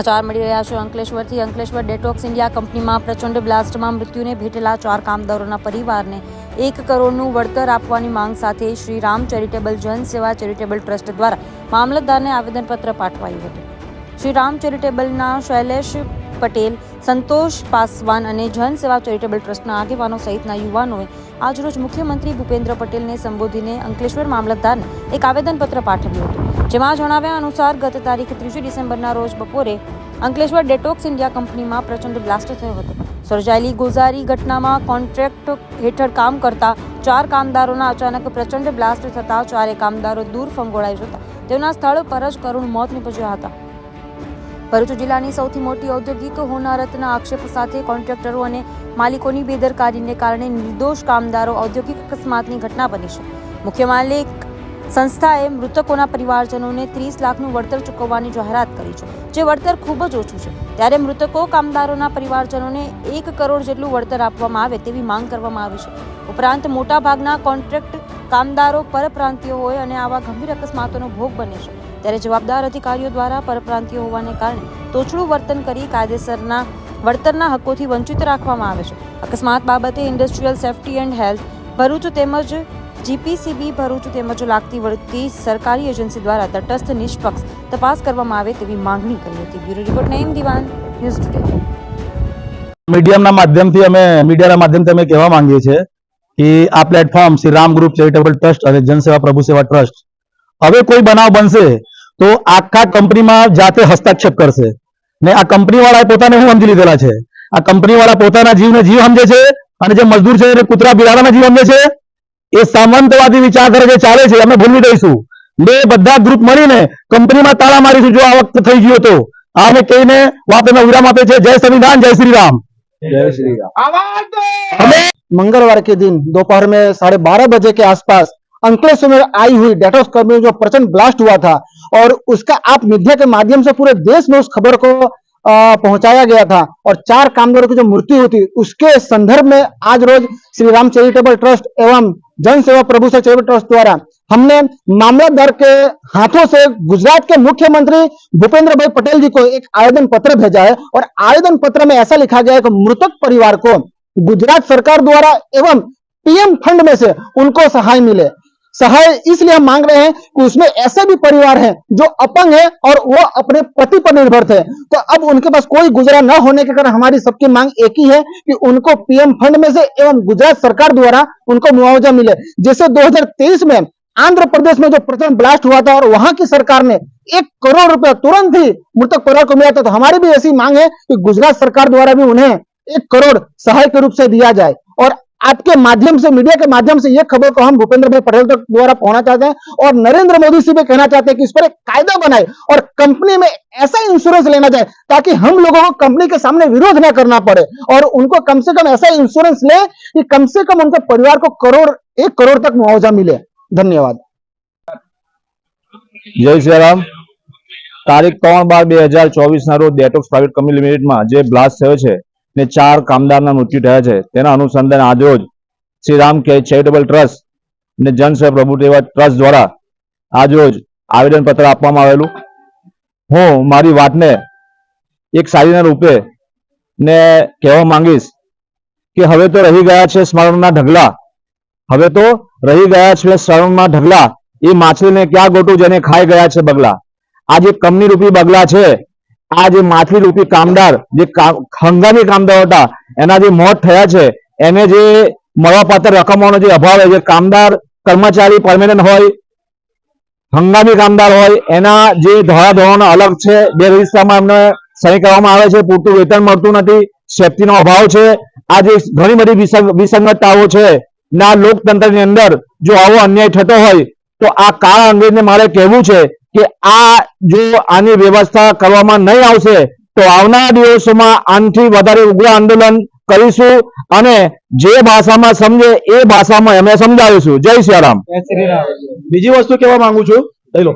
સમાચાર મળી રહ્યા છે. અંકલેશ્વરથી અંકલેશ્વર ડેટોક્સ ઇન્ડિયા કંપનીમાં પ્રચંડ બ્લાસ્ટમાં મૃત્યુને ભેટેલા ચાર કામદારોના પરિવારને એક કરોડનું વળતર આપવાની માંગ સાથે શ્રી રામ ચેરિટેબલ જન સેવા ચેરિટેબલ ટ્રસ્ટ દ્વારા મામલતદારને આવેદનપત્ર પાઠવાયું હતું. શ્રી રામ ચેરિટેબલના શૈલેષ પટેલ, સંતોષ પાસવાન અને જન સેવા ચેરિટેબલ ટ્રસ્ટના આગેવાનો સહિતના યુવાનોએ આજરોજ મુખ્યમંત્રી ભૂપેન્દ્ર પટેલને સંબોધીને અંકલેશ્વર મામલતદારને એક આવેદનપત્ર પાઠવ્યું હતું. જેમાં જણાવ્યા અનુસાર ગત તારીખ ત્રીજી ડિસેમ્બરના રોજ બપોરે અંકલેશ્વર ડેટોક્સ ઇન્ડિયા કંપનીમાં પ્રચંડ બ્લાસ્ટ થયો હતો. સર્જાયેલી ગોઝારી ઘટનામાં કોન્ટ્રાક્ટ હેઠળ કામ કરતા ચાર કામદારોના અચાનક પ્રચંડ બ્લાસ્ટ થતા ચારે કામદારો દૂર ફંગોળાઈ જતા. તેઓના સ્થળ પર જ કરુણ મોત નીપજ્યા હતા. ભરૂચ જિલ્લાની સૌથી મોટી ઔદ્યોગિક હોનારતના આક્ષેપ સાથે કોન્ટ્રાક્ટરો અને માલિકોની બેદરકારીને કારણે નિર્દોષ કામદારો ઔદ્યોગિક અકસ્માતની ઘટના બની છે. મુખ્ય માલિક સંસ્થાએ મૃતકોના પરિવારજનોને ત્રીસ લાખનું વળતર ચૂકવવાની જાહેરાત કરી છે, જે વળતર ખૂબ જ ઓછું છે. ત્યારે મૃતકો કામદારોના પરિવારજનોને એક કરોડ જેટલું વળતર આપવામાં આવે તેવી માંગ કરવામાં આવી છે. ઉપરાંત મોટાભાગના કોન્ટ્રાક્ટ કામદારો પરપ્રાંતિયો હોય અને આવા ગંભીર અકસ્માતોનો ભોગ બને છે. ત્યારે જવાબદાર અધિકારીઓ દ્વારા પરપ્રાંતિયો હોવાને કારણે તોછડું વર્તન કરી કાયદેસરના વળતરના હકોથી વંચિત રાખવામાં આવે છે. અકસ્માત બાબતે industrial safety and health Bharuch તેમજ જીપીસીબી, ભરૂચ તેમજ લાગતી વળતી સરકારી એજન્સી દ્વારા તટસ્થ, નિષ્પક્ષ તપાસ કરવામાં આવે તેવી માંગણી કરી હતી. બ્યુરો રિપોર્ટ નઈમ દિવાન, ન્યૂઝ ટુડે. મીડિયાના માધ્યમથી અમે, મીડિયાના માધ્યમથી અમે કહેવા માંગીએ છીએ કે આ platform Shri Ram group charitable trust અને જનસેવા પ્રભુ સેવા ટ્રસ્ટ. હવે કોઈ બનાવ બનશે તો આખા કંપનીમાં જાતે હસ્તક્ષેપ કરશે. ને આ કંપની વાળાએ પોતાને શું સમજી લીધેલા છે? આ કંપની વાળા પોતાના જીવને જીવ સમજે છે? અને જે મજદૂર છે એને કૂતરા બિલાડાના જીવ સમજે છે? એ સામંતવાદી વિચારધારા જે ચાલે છે અમે ભૂલવી દઈશું બે બધા ગ્રુપ મળીને કંપનીમાં તાળા મારીશું જો આ વખત થઈ ગયો તો આ અમે કહીને વાતનો વિરામ આપે છે જય સંવિધાન જય શ્રી રામ हमें मंगलवार के दिन दोपहर में साढ़े बारह बजे के आसपास अंकलेश्वर में आई हुई डेटोस कंपनी में जो प्रचंड ब्लास्ट हुआ था और उसका आप मीडिया के माध्यम से पूरे देश में उस खबर को अ, पहुँचाया गया था। और चार कामगारों की जो मृत्यु हुई थी, उसके संदर्भ में आज रोज श्री राम चैरिटेबल ट्रस्ट एवं जन सेवा प्रभु सेवा चैरिटेबल ट्रस्ट द्वारा हमने मामलादार के हाथों से गुजरात के मुख्यमंत्री भूपेंद्र भाई पटेल जी को एक आवेदन पत्र भेजा है और आवेदन पत्र में ऐसा लिखा गया है कि मृतक परिवार को गुजरात सरकार द्वारा एवं पीएम फंड में से उनको सहाय मिले। सहाय इसलिए हम मांग रहे हैं कि उसमें ऐसे भी परिवार हैं जो अपंग है और वो अपने पति पर निर्भर थे। तो अब उनके पास कोई गुजरा न होने के कारण हमारी सबकी मांग एक ही है कि उनको पीएम फंड में से एवं गुजरात सरकार द्वारा उनको मुआवजा मिले, जैसे 2023 में आंध्र प्रदेश में जो प्रथम ब्लास्ट हुआ था और वहाँ की सरकार ने एक करोड़ रुपया तुरंत ही मृतक परिवार को मिला था। तो हमारी भी ऐसी मांग है कि गुजरात सरकार द्वारा भी उन्हें एक करोड़ सहाय के रूप से दिया जाए। और आपके माध्यम से मीडिया के माध्यम से ये खबर को हम भूपेंद्र भाई पटेल तक द्वारा पहुंचना चाहते हैं और नरेंद्र मोदी से भी कहना चाहते हैं कि इस पर एक कायदा बनाए और कंपनी में ऐसा इंश्योरेंस लेना जाए ताकि हम लोगों को कंपनी के सामने विरोध न करना पड़े और उनको कम से कम ऐसा इंश्योरेंस ले कि कम से कम उनके परिवार को करोड़ एक करोड़ तक मुआवजा मिले धन्यवाद જય સિયારામ તારીખ ત્રણ બાર બે હજાર ચોવીસ ના રોજ ડેટોક્સ પ્રાઇવેટ કંપની લિમિટેડમાં જે બ્લાસ્ટ થયો છે ને ચાર કામદારના મૃત્યુ થયા છે. તેના અનુસંધાને આજરોજ શ્રી રામ કે ચેરિટેબલ ટ્રસ્ટ ને જનસેવા પ્રભુ સેવા ટ્રસ્ટ દ્વારા આજરોજ આવેદનપત્ર આપવામાં આવેલું. હું મારી વાતને એક સારીના રૂપે ને કહેવા માંગીશ કે હવે તો રહી ગયા છે સ્મરણના ઢગલા. હવે તો રહી ગયા છે સ્મરણના ઢગલા. એ માછલીને ક્યાં ગોટું જેને ખાઈ ગયા છે બગલા. આ જે કમની રૂપી બગલા છે આ જે માછલી રૂપી કામદાર, જે હંગામી કામદાર હતા, એના જે મોત થયા છે, એને જે મળવાપાત્ર રકમોનો જે અભાવ જે કામદાર કર્મચારી પરમેનન્ટ હોય, હંગામી કામદાર હોય, એના જે ધોરણો અલગ છે, બે રજિસ્ટરમાં એમને સહી કરવામાં આવે છે, પૂરતું વેતન મળતું નથી, સેફટીનો અભાવ છે, આ જે ઘણી બધી વિસંગ- વિસંગતતાઓ છે, ના લોકતંત્રની અંદર જો આવો અન્યાય થતો હોય, તો આ કાળા અંગ્રેજને મારે કહેવું છે કે આ જો આની વ્યવસ્થા કરવામાં નહીં આવશે, તો આવનાર દિવસોમાં આનાથી વધારે ઉગ્ર આંદોલન કરીશું અને જે ભાષામાં સમજે એ ભાષામાં અમે સમજાવીશું. જય શ્રી રામ. બીજી વસ્તુ કહેવા માંગુ છું, લઈ લો.